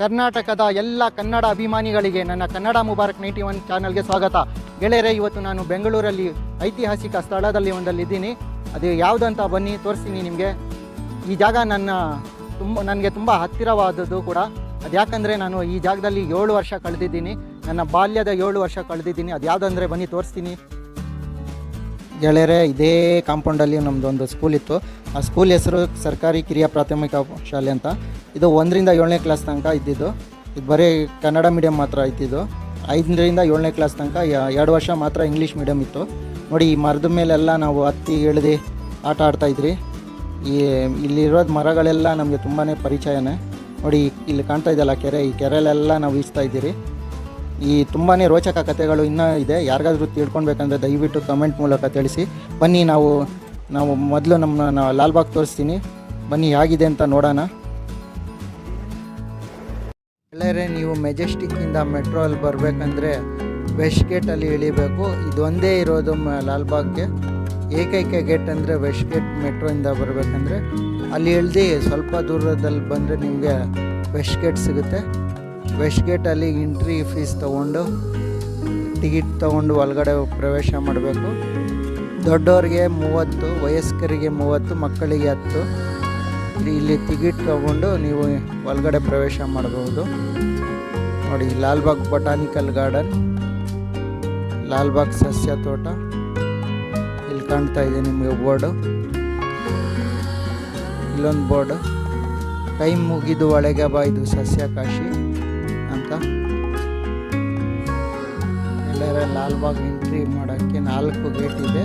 ಕರ್ನಾಟಕದ ಎಲ್ಲ ಕನ್ನಡ ಅಭಿಮಾನಿಗಳಿಗೆ ನನ್ನ ಕನ್ನಡ ಮುಬಾರಕ್ ನೈಂಟಿ ಒನ್ ಚಾನಲ್ಗೆ ಸ್ವಾಗತ. ಗೆಳೆಯರೇ, ಇವತ್ತು ನಾನು ಬೆಂಗಳೂರಲ್ಲಿ ಐತಿಹಾಸಿಕ ಸ್ಥಳದಲ್ಲಿ ಒಂದಲ್ಲಿದ್ದೀನಿ. ಅದು ಯಾವುದಂತ ಬನ್ನಿ, ತೋರಿಸ್ತೀನಿ ನಿಮಗೆ. ಈ ಜಾಗ ನನ್ನ ತುಂಬ, ನನಗೆ ತುಂಬ ಹತ್ತಿರವಾದದ್ದು ಕೂಡ. ಅದು ಯಾಕಂದರೆ ನಾನು ಈ ಜಾಗದಲ್ಲಿ ಏಳು ವರ್ಷ ಕಳೆದಿದ್ದೀನಿ. ನನ್ನ ಬಾಲ್ಯದ ಏಳು ವರ್ಷ ಕಳೆದಿದ್ದೀನಿ. ಅದು ಯಾವುದಂದರೆ ಬನ್ನಿ, ತೋರಿಸ್ತೀನಿ. ಗೆಳೆಯರೆ, ಇದೇ ಕಾಂಪೌಂಡಲ್ಲಿ ನಮ್ಮದೊಂದು ಸ್ಕೂಲ್ ಇತ್ತು. ಆ ಸ್ಕೂಲ್ ಹೆಸರು ಸರ್ಕಾರಿ ಕಿರಿಯ ಪ್ರಾಥಮಿಕ ಶಾಲೆ ಅಂತ. ಇದು ಒಂದರಿಂದ ಏಳನೇ ಕ್ಲಾಸ್ ತನಕ ಇದ್ದಿದ್ದು. ಇದು ಬರೀ ಕನ್ನಡ ಮೀಡಿಯಮ್ ಮಾತ್ರ ಇದ್ದಿದ್ದು. ಐದರಿಂದ ಏಳನೇ ಕ್ಲಾಸ್ ತನಕ ಎರಡು ವರ್ಷ ಮಾತ್ರ ಇಂಗ್ಲೀಷ್ ಮೀಡಿಯಮ್ ಇತ್ತು. ನೋಡಿ, ಈ ಮರದ ಮೇಲೆಲ್ಲ ನಾವು ಹತ್ತಿ ಇಳಿದು ಆಟ ಆಡ್ತಾಯಿದ್ರಿ ಈ, ಇಲ್ಲಿರೋದು ಮರಗಳೆಲ್ಲ ನಮಗೆ ತುಂಬಾ ಪರಿಚಯನೇ. ನೋಡಿ, ಇಲ್ಲಿ ಕಾಣ್ತಾ ಇದೆಯಲ್ಲ ಕೆರೆ, ಈ ಕೆರೆಲೆಲ್ಲ ನಾವು ಈಜ್ತಾ ಇದ್ದೀರಿ. ಈ ತುಂಬಾ ರೋಚಕ ಕಥೆಗಳು ಇನ್ನೂ ಇದೆ. ಯಾರಿಗಾದ್ರೂ ತಿಳ್ಕೊಳ್ಬೇಕಂದ್ರೆ ದಯವಿಟ್ಟು ಕಮೆಂಟ್ ಮೂಲಕ ತಿಳಿಸಿ. ಬನ್ನಿ ನಾವು ನಾವು ಮೊದಲು ನಮ್ಮ ಲಾಲ್ಬಾಗ್ ತೋರಿಸ್ತೀನಿ. ಬನ್ನಿ ಹೇಗಿದೆ ಅಂತ ನೋಡೋಣ. ಗೆಳೆಯರೆ ನೀವು ಮೆಜೆಸ್ಟಿಕ್ಕಿಂದ ಮೆಟ್ರೋ ಅಲ್ಲಿ ಬರಬೇಕಂದ್ರೆ ವೆಸ್ಟ್ ಗೇಟಲ್ಲಿ ಇಳಿಬೇಕು. ಇದೊಂದೇ ಇರೋದು ಲಾಲ್ಬಾಗ್ಗೆ. ಏಕೈಕ ಗೇಟ್ ಅಂದರೆ ವೆಸ್ಟ್ ಗೇಟ್ ಮೆಟ್ರೋಯಿಂದ ಬರಬೇಕಂದ್ರೆ ಅಲ್ಲಿ ಇಳ್ದು ಸ್ವಲ್ಪ ದೂರದಲ್ಲಿ ಬಂದರೆ ನಿಮಗೆ ವೆಸ್ಟ್ ಗೇಟ್ ಸಿಗುತ್ತೆ. ವೆಸ್ಟ್ ಗೇಟಲ್ಲಿ ಎಂಟ್ರಿ ಫೀಸ್ ತೊಗೊಂಡು ಟಿಕೆಟ್ ತೊಗೊಂಡು ಒಳಗಡೆ ಪ್ರವೇಶ ಮಾಡಬೇಕು. ದೊಡ್ಡವ್ರಿಗೆ ಮೂವತ್ತು, ವಯಸ್ಕರಿಗೆ ಮೂವತ್ತು, ಮಕ್ಕಳಿಗೆ ಹತ್ತು. ಇಲ್ಲಿ- ಟಿಕೆಟ್ ತೊಗೊಂಡು ನೀವು ಒಳಗಡೆ ಪ್ರವೇಶ ಮಾಡಬಹುದು ನೋಡಿ, ಲಾಲ್ಬಾಗ್ ಬೊಟಾನಿಕಲ್ ಗಾರ್ಡನ್ ಲಾಲ್ಬಾಗ್ ಸಸ್ಯ ತೋಟ. ಇಲ್ಲಿ ಕಾಣ್ತಾ ಇದೆ ನಿಮಗೆ ಬೋರ್ಡು. ಇಲ್ಲೊಂದು ಬೋರ್ಡು. ಕೈ ಮುಗಿದು ಒಳಗೆ ಬಾ, ಇದು ಸಸ್ಯ ಕಾಶಿ ಅಂತ ಎಲ್ಲರ ಲಾಲ್ಬಾಗ್ ಎಂಟ್ರಿ ಮಾಡೋಕ್ಕೆ ನಾಲ್ಕು ಗೇಟ್ ಇದೆ.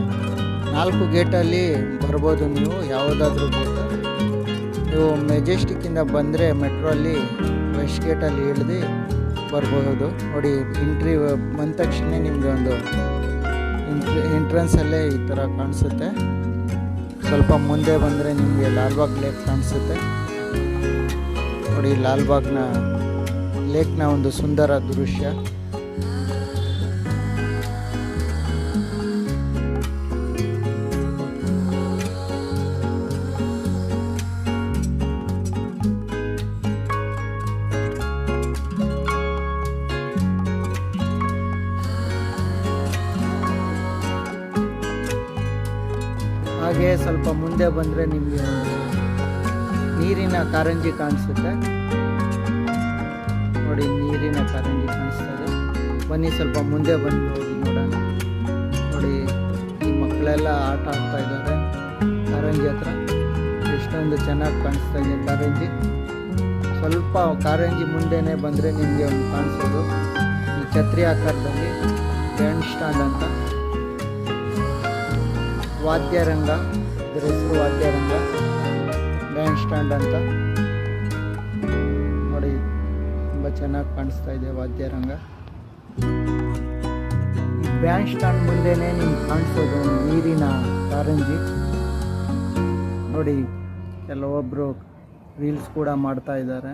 ನಾಲ್ಕು ಗೇಟಲ್ಲಿ ಬರ್ಬೋದು ನೀವು, ಯಾವುದಾದ್ರೂ ಗೇಟ್ ನೀವು ಮೆಜೆಸ್ಟಿಕ್ಕಿಂದ ಬಂದರೆ ಮೆಟ್ರೋಲ್ಲಿ ವೆಸ್ಟ್ ಗೇಟಲ್ಲಿ ಇಳಿದು ಬರ್ಬೋದು. ನೋಡಿ ಎಂಟ್ರಿ ಬಂದ ತಕ್ಷಣ ನಿಮಗೆ ಒಂದು ಎಂಟ್ರಿ ಎಂಟ್ರೆನ್ಸಲ್ಲೇ ಈ ಥರ ಕಾಣಿಸುತ್ತೆ. ಸ್ವಲ್ಪ ಮುಂದೆ ಬಂದರೆ ನಿಮಗೆ ಲಾಲ್ಬಾಗ್ ಲೇಕ್ ಕಾಣಿಸುತ್ತೆ. ನೋಡಿ, ಲಾಲ್ಬಾಗ್ನ ಲೇಕ್ನ ಒಂದು ಸುಂದರ ದೃಶ್ಯ. ಹಾಗೆ ಸ್ವಲ್ಪ ಮುಂದೆ ಬಂದರೆ ನಿಮಗೆ ನೀರಿನ ಕಾರಂಜಿ ಕಾಣಿಸುತ್ತೆ. ನೋಡಿ ನೀರಿನ ಕಾರಂಜಿ ಕಾಣಿಸ್ತಾ ಇದೆ. ಬನ್ನಿ ಸ್ವಲ್ಪ ಮುಂದೆ ಬಂದು ನೋಡಿ ನೋಡೋಣ. ನೋಡಿ, ಈ ಮಕ್ಕಳೆಲ್ಲ ಆಟ ಆಡ್ತಾ ಇದ್ದಾರೆ. ಕಾರಂಜಿ ಹತ್ರ ಎಷ್ಟೊಂದು ಚೆನ್ನಾಗಿ ಕಾಣಿಸ್ತಾ ಇದೆ ಕಾರಂಜಿ. ಸ್ವಲ್ಪ ಕಾರಂಜಿ ಮುಂದೆನೇ ಬಂದರೆ ನಿಮಗೆ ಒಂದು ಕಾಣಿಸೋದು. ಈ ಛತ್ರಿ ಆಕಾರದಲ್ಲಿ ಬ್ಯಾಂಡ್ ಸ್ಟ್ಯಾಂಡ್ ಅಂತ. ವಾದ್ಯರಂಗ, ಇದರ ಹೆಸರು ವಾದ್ಯರಂಗ. ಬ್ಯಾಂಡ್ ಸ್ಟ್ಯಾಂಡ್ ಅಂತ. ಚೆನ್ನಾಗಿ ಕಾಣಿಸ್ತಾ ಇದೆ ವಾದ್ಯರಂಗ ಬ್ಯಾಂಡ್ ಸ್ಟ್ಯಾಂಡ್ ಮುಂದೆನೆ ನಿಮ್ಗೆ ಕಾಣಿಸೋದು ನೀರಿನ ಕಾರಂಜಿ. ನೋಡಿ ಕೆಲವೊಬ್ಬರು ರೀಲ್ಸ್ ಕೂಡ ಮಾಡ್ತಾ ಇದ್ದಾರೆ.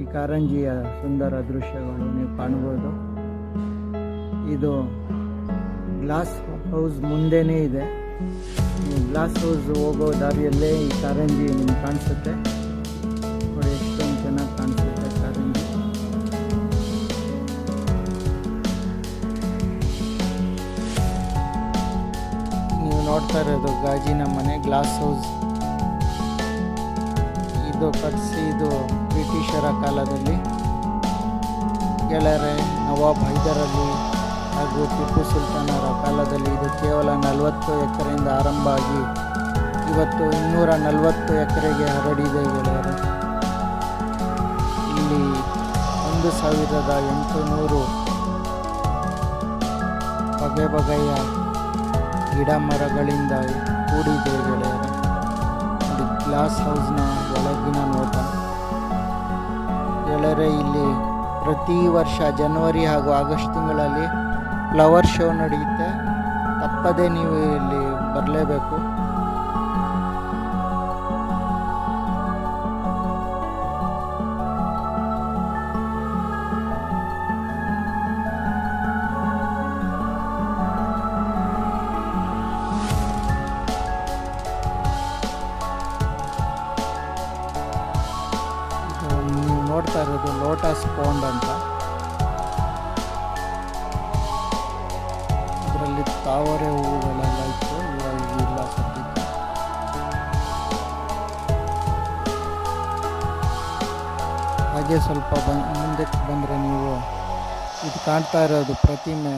ಈ ಕಾರಂಜಿಯ ಸುಂದರ ದೃಶ್ಯಗಳು ನೀವು ಕಾಣ್ಬೋದು. ಇದು ಗ್ಲಾಸ್ ಹೌಸ್ ಮುಂದೆನೇ ಇದೆ. ಗ್ಲಾಸ್ ಹೌಸ್ ಹೋಗೋ ದಾರಿಯಲ್ಲೇ ಈ ಕಾರಂಜಿ ನಿಮ್ಗೆ ಕಾಣಿಸುತ್ತೆ. ನೋಡಿ, ಎಷ್ಟೊಂದು ಚೆನ್ನಾಗಿ ಕಾಣಿಸುತ್ತೆ ಕಾರಂಜಿ. ನೀವು ನೋಡ್ತಾ ಇರೋದು ಗಾಜಿನ ಮನೆ ಗ್ಲಾಸ್ ಹೌಸ್ ಇದು ಕಟ್ಸಿ, ಇದು ಬ್ರಿಟಿಷರ ಕಾಲದಲ್ಲಿ. ಗೆಳೆಯರೆ, ನವಾಬ್ ಹೈದರಲ್ಲಿ ಹಾಗೂ ಟಿಪ್ಪು ಸುಲ್ತಾನರ ಕಾಲದಲ್ಲಿ ಇದು ಕೇವಲ ನಲವತ್ತು ಎಕರೆಯಿಂದ ಆರಂಭ ಆಗಿ ಇವತ್ತು ಇನ್ನೂರ ನಲವತ್ತು ಎಕರೆಗೆ ಹರಡಿದೆ ಗೆಳೆಯರೆ. ಇಲ್ಲಿ ಒಂದು ಸಾವಿರದ ಎಂಟು ನೂರು ಬಗೆ ಬಗೆಯ ಗಿಡ ಮರಗಳಿಂದ ಕೂಡಿದೆ ಗೆಳೆಯರು. ಇದು ಗ್ಲಾಸ್ ಹೌಸ್ನ ಒಳಗಿನ ನೋಟ. ಗೆಳೆಯರೆ, ಇಲ್ಲಿ ಪ್ರತಿ ವರ್ಷ ಜನವರಿ ಹಾಗೂ ಆಗಸ್ಟ್ ತಿಂಗಳಲ್ಲಿ ಫ್ಲವರ್ ಶೋ ನಡೆಯುತ್ತೆ. ತಪ್ಪದೇ ನೀವು ಇಲ್ಲಿ ಬರಲೇಬೇಕು. ನೋಡ್ತಾ ಇರೋದು ಲೋಟಸ್ ಪೌಂಡ್ ಅಂತ. ತಾವರೆ ಹೂವುಗಳೆಲ್ಲ ಇತ್ತು ಇಲ್ಲ ಸದ್ಯಕ್ಕೆ ಹಾಗೆ ಸ್ವಲ್ಪ ಬನ್, ಮುಂದಕ್ಕೆ ಬಂದರೆ ನೀವು ಇದು ಕಾಣ್ತಾ ಇರೋದು ಪ್ರತಿಮೆ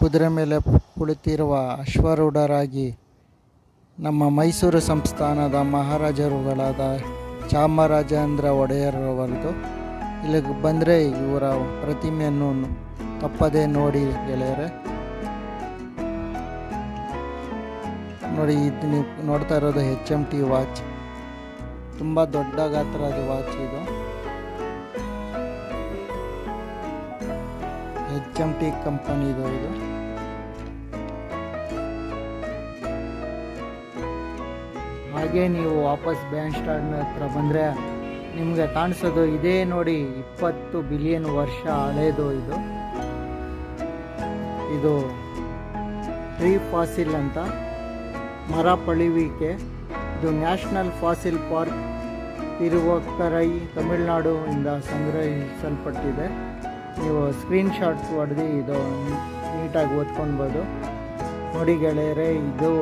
ಕುದುರೆ ಮೇಲೆ ಕುಳಿತಿರುವ ಅಶ್ವರೂಢರಾಗಿ ನಮ್ಮ ಮೈಸೂರು ಸಂಸ್ಥಾನದ ಮಹಾರಾಜರುಗಳಾದ ಚಾಮರಾಜೇಂದ್ರ ಒಡೆಯರವರದು. ಇಲ್ಲಿಗೆ ಬಂದರೆ ಇವರ ಪ್ರತಿಮೆಯನ್ನು ತಪ್ಪದೇ ನೋಡಿ ಗೆಳೆಯರೆ. ನೋಡಿ, ಇದು ನೀವು ನೋಡ್ತಾ ಇರೋದು ಹೆಚ್ ಎಂ ಟಿ ವಾಚ್ ತುಂಬ ದೊಡ್ಡ ಗಾತ್ರದ ವಾಚ್ ಇದು. ಹೆಚ್ ಎಂ ಟಿ ಕಂಪನಿ ಇದು ಹಾಗೆ ನೀವು ವಾಪಸ್ ಬ್ಯಾಂಡ್ ಸ್ಟಾರ್ಟ್ ಹತ್ರ ಬಂದರೆ ನಿಮಗೆ ಕಾಣಿಸೋದು ಇದೇ ನೋಡಿ, ಇಪ್ಪತ್ತು ಬಿಲಿಯನ್ ವರ್ಷ ಹಳೆಯದು ಇದು. ಇದು ಟ್ರೀ ಫಾಸಿಲ್ ಅಂತ. ಮರ ಪಳಿವಿಕೆ ಇದು ನ್ಯಾಷನಲ್ ಫಾಸಿಲ್ ಪಾರ್ಕ್ ತಮಿಳುನಾಡು ಇಂದ ಸಂಗ್ರಹಿಸಲ್ಪಟ್ಟಿದೆ. ನೀವು ಸ್ಕ್ರೀನ್ ಶಾಟ್ಸ್ ಹೊಡೆದು ಇದು ನೀಟಾಗಿ ಓದ್ಕೊಳ್ಬೋದು. ನೋಡಿ ಗೆಳೆಯರೆ, ಇದು